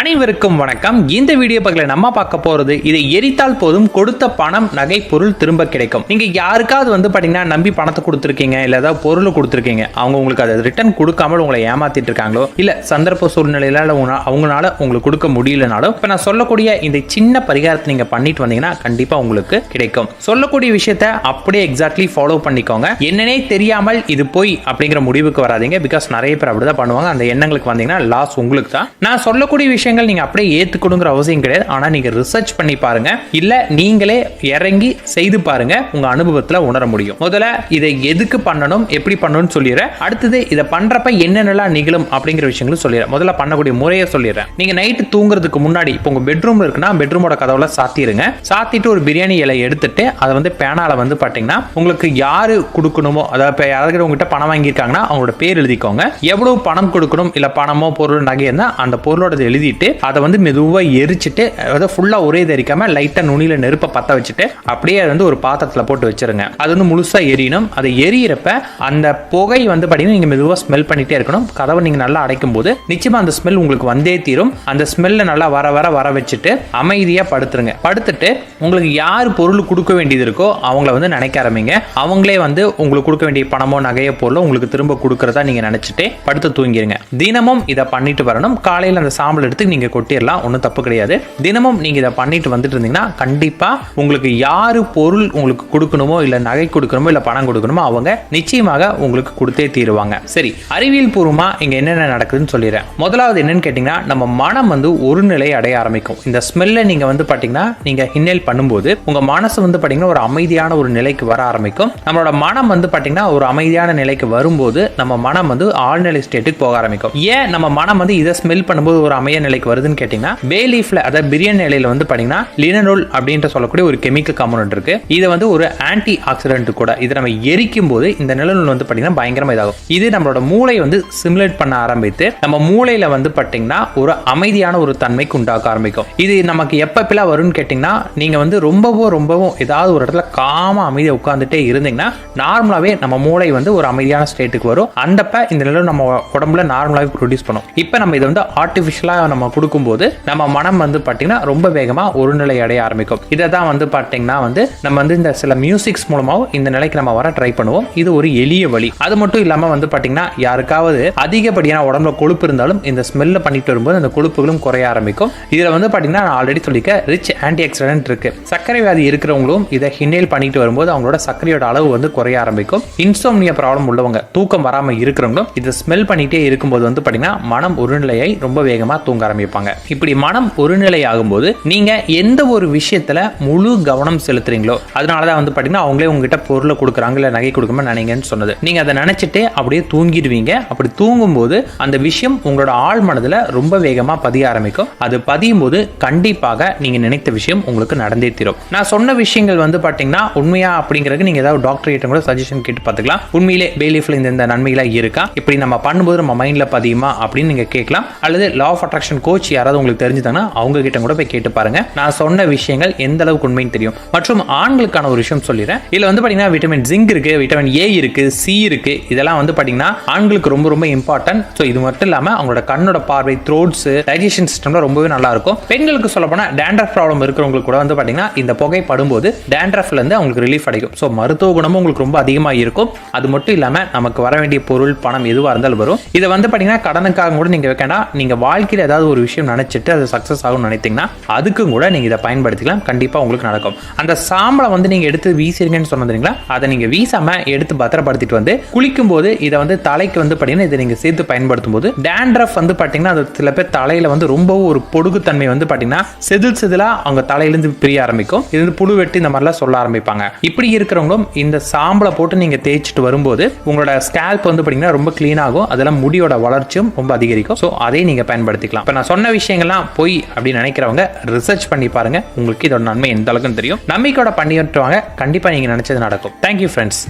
அனைவருக்கும் வணக்கம். இந்த வீடியோ பக்கத்தில் நம்ம பார்க்க போறது இதை எரித்தால் போதும் கொடுத்த பணம் நகை பொருள் திரும்ப கிடைக்கும். நீங்க யாருக்காவது வந்து பாத்தீங்கன்னா நம்பி பணத்தை கொடுத்துருக்கீங்க இல்ல ஏதாவது பொருள் கொடுத்துருக்கீங்க அவங்க உங்களுக்கு அதை ரிட்டர்ன் கொடுக்காமல் உங்களை ஏமாத்திட்டு இருக்காங்களோ இல்ல சந்தர்ப்ப சூழ்நிலையில அவங்களால உங்களுக்கு கொடுக்க முடியலனாலும் இப்ப நான் சொல்லக்கூடிய இந்த சின்ன பரிகாரத்தை நீங்க பண்ணிட்டு வந்தீங்கன்னா கண்டிப்பா உங்களுக்கு கிடைக்கும். சொல்லக்கூடிய விஷயத்த அப்படியே எக்ஸாக்ட்லி ஃபாலோ பண்ணிக்கோங்க. என்னன்னே தெரியாமல் இது போய் அப்படிங்கிற முடிவுக்கு வராதீங்க பிகாஸ் நிறைய பேர் அப்படிதான் பண்ணுவாங்க. அந்த எண்ணங்களுக்கு வந்தீங்கன்னா லாஸ் உங்களுக்கு தான். நான் சொல்லக்கூடிய விஷயம் விஷயங்கள் நீங்கள் அப்படியே ஏற்றுக்கணுங்கிற அவசியம் கிடையாது. ஆனால் நீங்கள் ரிசர்ச் பண்ணி பாருங்க. இல்லை நீங்களே இறங்கி செய்து பாருங்க. உங்கள் அனுபவத்தில் உணர முடியும். முதல்ல இதை எதுக்கு பண்ணணும்? எப்படி பண்ணணும்னு சொல்லிடுறேன். அடுத்தது இதை பண்ணுறப்ப என்னென்னலாம் நிகழும் அப்படிங்கிற விஷயங்களும் சொல்லிடுறேன். முதல்ல பண்ணக்கூடிய முறையை சொல்லிடுறேன். நீங்கள் நைட்டு தூங்குறதுக்கு முன்னாடி இப்போ உங்கள் பெட்ரூம் இருக்குன்னா பெட்ரூமோட கதவுல சாத்திடுங்க சாத்திட்டு ஒரு பிரியாணி இலை எடுத்துட்டு அதை வந்து பேனால வந்து பார்த்தீங்கன்னா உங்களுக்கு யாரு கொடுக்கணுமோ அதாவது இப்போ யாராவது உங்ககிட்ட பணம் வாங்கியிருக்காங்கன்னா அவங்களோட பேர் எழுதிக்கோங்க. எவ்வளவு பணம் கொடுக்கணும்? இல்லை பணமோ பொருள் நகை இருந்தால் அந்த பொருளோட எழுதிட்டு அதை வந்து மெதுவாக எரிச்சிட்டு அதாவது ஃபுல்லாக ஒரே தெரிக்காம லைட்டாக நுனியில் நெருப்பை பற்ற வச்சுட்டு அப்படியே அதை வந்து ஒரு பாத்திரத்தில் போட்டு வச்சுருங்க. அது வந்து முழுசாக எரியணும். அதை எரியிறப்ப அந்த புகை வந்து பார்த்தீங்கன்னா நீங்கள் மெதுவாக ஸ்மெல் பண்ணிட்டே இருக்கணும். கதவை நீங்கள் நல்லா அடைக்கும் போது நிச்சயமாக அந்த ஸ்மெல் உங்களுக்கு வந்தே தீரும். அந்த ஸ்மெல்ல நல்லா வர வர வர வச்சுட்டு அமைதியாக படுத்துருங்க. படுத்துட்டு உங்களுக்கு யார் பொருள் கொடுக்க வேண்டியது இருக்கோ அவங்கள வந்து நினைக்க ஆரம்பிங்க. அவங்களே வந்து உங்களுக்கு கொடுக்க வேண்டிய பணமோ நகையோ பொருளோ உங்களுக்கு திரும்ப கொடுக்குறதா நீங்கள் நினச்சிட்டு படுத்து தூங்கிடுங்க தினமும் இதை பண்ணிட்டு வரணும். காலையில் அந்த சாம்பல் எடுத்து நீங்க கொட்டிடலாம் ஒன்றும் தப்பு கிடையாது. தினமும் நீங்கள் இதை பண்ணிட்டு வந்துட்டு இருந்தீங்கன்னா கண்டிப்பாக உங்களுக்கு யாரு பொருள் உங்களுக்கு கொடுக்கணுமோ இல்ல நகை கொடுக்கணுமோ இல்ல பணம் கொடுக்கணுமோ அவங்க நிச்சயமாக உங்களுக்கு கொடுத்தே தீருவாங்க. சரி அறிவியல் பூர்வமா இங்க என்னென்ன நடக்குதுன்னு சொல்லிடுறேன். முதலாவது என்னன்னு கேட்டீங்கன்னா நம்ம மனம் வந்து ஒரு நிலை அடைய ஆரம்பிக்கும். இந்த ஸ்மெல்ல நீங்க வந்து பாத்தீங்கன்னா நீங்க இன்னேல் பண்ணும்போது உங்க மனசு வந்து பாத்தீங்கன்னா ஒரு அமைதியான ஒரு நிலைக்கு வர ஆரம்பிக்கும். நம்மளோட மனம் வந்து பாத்தீங்கன்னா ஒரு அமைதியான நிலைக்கு வரும்போது நம்ம மனம் வந்து ஆழ்நிலை ஸ்டேட்டுக்கு போக ஆரம்பிக்கும். ஏன் நம்ம மனம் வந்து இதை ஸ்மெல் பண்ணும்போது ஒரு அமைய நிலைக்கு வருதுன்னு கேட்டீங்கன்னா பே லீஃப்ல அதாவது பிரியாணி இலையில வந்து பாத்தீங்கன்னா லினரோல் அப்படின்ற சொல்லக்கூடிய ஒரு கெமிக்கல் காம்பனன்ட் இருக்கு. இது வந்து ஒரு ஆன்டி ஆக்சிடென்ட் கூட இதை நம்ம எரிக்கும் போது இந்த நிலநூல் வந்து பாத்தீங்கன்னா பயங்கரமா இதாகும். இது நம்மளோட மூளை வந்து சிமுலேட் பண்ண ஆரம்பித்து நம்ம மூளையில வந்து பாத்தீங்கன்னா ஒரு அமைதியான ஒரு தன்மைக்கு உண்டாக்க ஆரம்பிக்கும். இது நமக்கு எப்பப்பெல்லாம் வரும்னு கேட்டீங்கன்னா நீங்க வந்து ரொம்பவும் ரொம்பவும் ஏதாவது ஒரு இடத்துல காம அமைதியா உட்கார்ந்துட்டே இருந்தீங்கன்னா நார்மலாவே நம்ம மூளை வந்து ஒரு அமைதியான ஸ்டேட்டுக்கு வரும். அந்தப்ப இந்த நிலம் நம்ம உடம்புல நார்மலாவே ப்ரொடியூஸ் பண்ணும். இப்போ நம்ம இதை வந்து ஆர்டிஃபிஷியலாக நம்ம நம்ம கொடுக்கும்போது நம்ம மனம் வந்து பார்த்தீங்கன்னா ரொம்ப வேகமாக ஒரு நிலை அடைய ஆரம்பிக்கும். இதை தான் வந்து பார்த்தீங்கன்னா வந்து நம்ம வந்து இந்த சில மியூசிக்ஸ் மூலமாகவும் இந்த நிலைக்கு நம்ம வர ட்ரை பண்ணுவோம். இது ஒரு எளிய வழி. அது மட்டும் இல்லாமல் வந்து பார்த்தீங்கன்னா யாருக்காவது அதிகப்படியான உடம்புல கொழுப்பு இருந்தாலும் இந்த ஸ்மெல்ல பண்ணிட்டு வரும்போது அந்த கொழுப்புகளும் குறைய ஆரம்பிக்கும். இதில் வந்து பார்த்தீங்கன்னா நான் ஆல்ரெடி சொல்லிக்க ரிச் ஆன்டி ஆக்சிடென்ட் இருக்கு. சர்க்கரை வியாதி இருக்கிறவங்களும் இதை ஹின்னேல் பண்ணிட்டு வரும்போது அவங்களோட சர்க்கரையோட அளவு வந்து குறைய ஆரம்பிக்கும். இன்சோம்னியா ப்ராப்ளம் உள்ளவங்க தூக்கம் வராமல் இருக்கிறவங்களும் இதை ஸ்மெல் பண்ணிட்டே இருக்கும்போது வந்து பார்த்தீங்கன்னா மனம் ஒருநிலையை ரொம்ப வேகமாக தூங்க ஆரம்பிப்பாங்க. இப்படி மனம் ஒருநிலை ஆகும்போது நீங்க எந்த ஒரு விஷயத்துல முழு கவனம் செலுத்துறீங்களோ அதனாலதான் வந்து பாத்தீங்கன்னா அவங்களே உங்ககிட்ட பொருளை கொடுக்குறாங்க இல்ல நகை கொடுக்காம நினைங்கன்னு சொன்னது. நீங்க அதை நினைச்சிட்டே அப்படியே தூங்கிடுவீங்க. அப்படி தூங்கும்போது அந்த விஷயம் உங்களோட ஆள் மனதுல ரொம்ப வேகமா பதிய ஆரம்பிக்கும். அது பதியும் போது கண்டிப்பாக நீங்க நினைத்த விஷயம் உங்களுக்கு நடந்தே தீரும். நான் சொன்ன விஷயங்கள் வந்து பாத்தீங்கன்னா உண்மையா அப்படிங்கறது நீங்க ஏதாவது டாக்டர் கிட்ட கூட சஜஷன் கேட்டு பார்த்துக்கலாம். உண்மையிலே பேலீஃப்ல இந்த இந்த நன்மைகளா இருக்கா? இப்படி நம்ம பண்ணும்போது நம்ம மைண்ட்ல பதியுமா அப்படின்னு நீங்க கேட்கலாம். அல்லது லா ஆஃப் அட்ராக்ஷன் கோச் யாராவது உங்களுக்கு தெரிஞ்சுதாங்கன்னா அவங்க கிட்ட கூட போய் கேட்டு பாருங்க. நான் சொன்ன விஷயங்கள் எந்த அளவுக்கு உண்மைன்னு தெரியும். மற்றும் ஆண்களுக்கான ஒரு விஷயம் சொல்லிடுறேன். இதுல வந்து பாத்தீங்கன்னா விட்டமின் ஜிங்க் இருக்கு விட்டமின் ஏ இருக்கு சி இருக்கு. இதெல்லாம் வந்து பாத்தீங்கன்னா ஆண்களுக்கு ரொம்ப ரொம்ப இம்பார்ட்டன்ட் ஸோ இது மட்டும் இல்லாம அவங்களோட கண்ணோட பார்வை த்ரோட்ஸ் டைஜஷன் சிஸ்டம்ல ரொம்பவே நல்லா இருக்கும். பெண்களுக்கு சொல்ல போனா டேண்ட்ரஃப் ப்ராப்ளம் இருக்கிறவங்களுக்கு கூட வந்து பாத்தீங்கன்னா இந்த புகை படும்போது டேண்ட்ரஃப்ல இருந்து அவங்களுக்கு ரிலீஃப் அடைக்கும் ஸோ மருத்துவ குணமும் உங்களுக்கு ரொம்ப அதிகமா இருக்கும். அது மட்டும் இல்லாம நமக்கு வர வேண்டிய பொருள் பணம் எதுவா இருந்தாலும் வரும். இதை வந்து பாத்தீங்கன்னா கடனுக்காக கூட நீங்க வைக்கணும் நீங்க வாழ்க்கையில் ஏதாவது ஒரு விஷயம் நினைச்சிட்டு அது சக்ஸஸ் ஆகும்னு நினைத்தீங்கன்னா அதுக்கும் கூட நீங்க இதை பயன்படுத்திக்கலாம். கண்டிப்பாக உங்களுக்கு நடக்கும். அந்த சாம்பலை வந்து நீங்க எடுத்து வீசிருங்கன்னு சொன்னதுங்களா அதை நீங்க வீசாம எடுத்து பத்திரப்படுத்திட்டு வந்து குளிக்கும் போது இதை வந்து தலைக்கு வந்து பாத்தீங்கன்னா இதை நீங்கள் சேர்த்து பயன்படுத்தும் போது டேண்ட்ரஃப் வந்து பார்த்தீங்கன்னா அது சில பேர் தலையில் வந்து ரொம்பவும் ஒரு பொடுகுத்தன்மை வந்து பார்த்தீங்கன்னா செதில் செதிலா அவங்க தலையிலேருந்து பிரிய ஆரம்பிக்கும். இது வந்து புழு வெட்டி இந்த மாதிரிலாம் சொல்ல ஆரம்பிப்பாங்க. இப்படி இருக்கிறவங்களும் இந்த சாம்பலை போட்டு நீங்க தேய்ச்சிட்டு வரும்போது உங்களோட ஸ்கேல்ப் வந்து பார்த்தீங்கன்னா ரொம்ப க்ளீன் ஆகும். அதெல்லாம் முடியோட வளர்ச்சியும் ரொம்ப அதிகரிக்கும். ஸோ அதை நீங்க பயன்படுத்திக்கலாம். இப்போ நான் சொன்ன விஷயங்கள்லாம் போய் அப்படின்னு நினைக்கிறவங்க ரிசர்ச் பண்ணி பாருங்க. உங்களுக்கு இதோட நன்மை எந்த அளவுக்குன்னு தெரியும். நம்பிக்கையோட பண்ணிட்டு வாங்க. கண்டிப்பா நீங்க நினைச்சது நடக்கும். Thank you friends